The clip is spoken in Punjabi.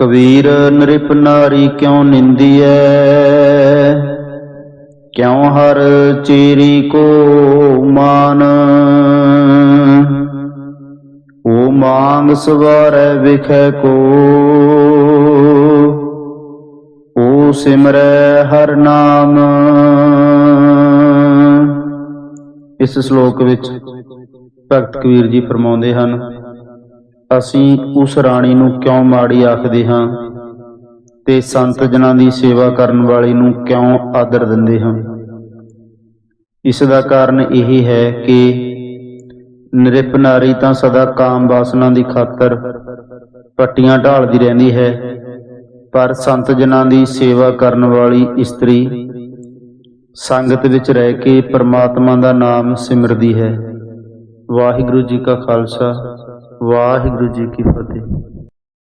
ਕਬੀਰ ਨ੍ਰਿਪ ਨਾਰੀ ਕਿਉ ਨਿੰਦੀਐ? ਕਿਉ ਹਰ ਚੇਰੀ ਕੋ ਮਾਨ? ਓ ਮੰਗ ਸਵਾਰੈ ਵਿਖੈ ਕੋ? ਓ ਸਿਮਰੈ ਹਰ ਨਾਮ? ਇਸ ਸ਼ਲੋਕ ਵਿੱਚ ਭਗਤ ਕਬੀਰ ਜੀ ਫਰਮਾਉਂਦੇ ਹਨ ਅਸੀਂ ਉਸ ਰਾਣੀ ਨੂੰ ਕਿਉਂ ਮਾੜੀ ਆਖਦੇ ਹਾਂ? ਤੇ ਸੰਤ ਜਨਾਂ ਦੀ ਸੇਵਾ ਕਰਨ ਵਾਲੀ ਨੂੰ ਕਿਉਂ ਆਦਰ ਦਿੰਦੇ ਹਾਂ? ਇਸ ਦਾ ਕਾਰਨ ਇਹ ਹੈ ਕਿ ਨਿਰਪ ਨਾਰੀ ਤਾਂ ਸਦਾ ਕਾਮ ਵਾਸਨਾ ਦੀ ਖਾਤਰ ਪੱਟੀਆਂ ਢਾਲਦੀ ਰਹਿੰਦੀ ਹੈ, ਪਰ ਸੰਤ ਜਨਾਂ ਦੀ ਸੇਵਾ ਕਰਨ ਵਾਲੀ ਇਸਤਰੀ ਸੰਗਤ ਵਿੱਚ ਰਹਿ ਕੇ ਪ੍ਰਮਾਤਮਾ ਦਾ ਨਾਮ ਸਿਮਰਦੀ ਹੈ। ਵਾਹਿਗੁਰੂ ਜੀ ਕਾ ਖਾਲਸਾ। ਵਾਹਿਗੁਰੂ ਜੀ ਕੀ ਫਤਿਹ।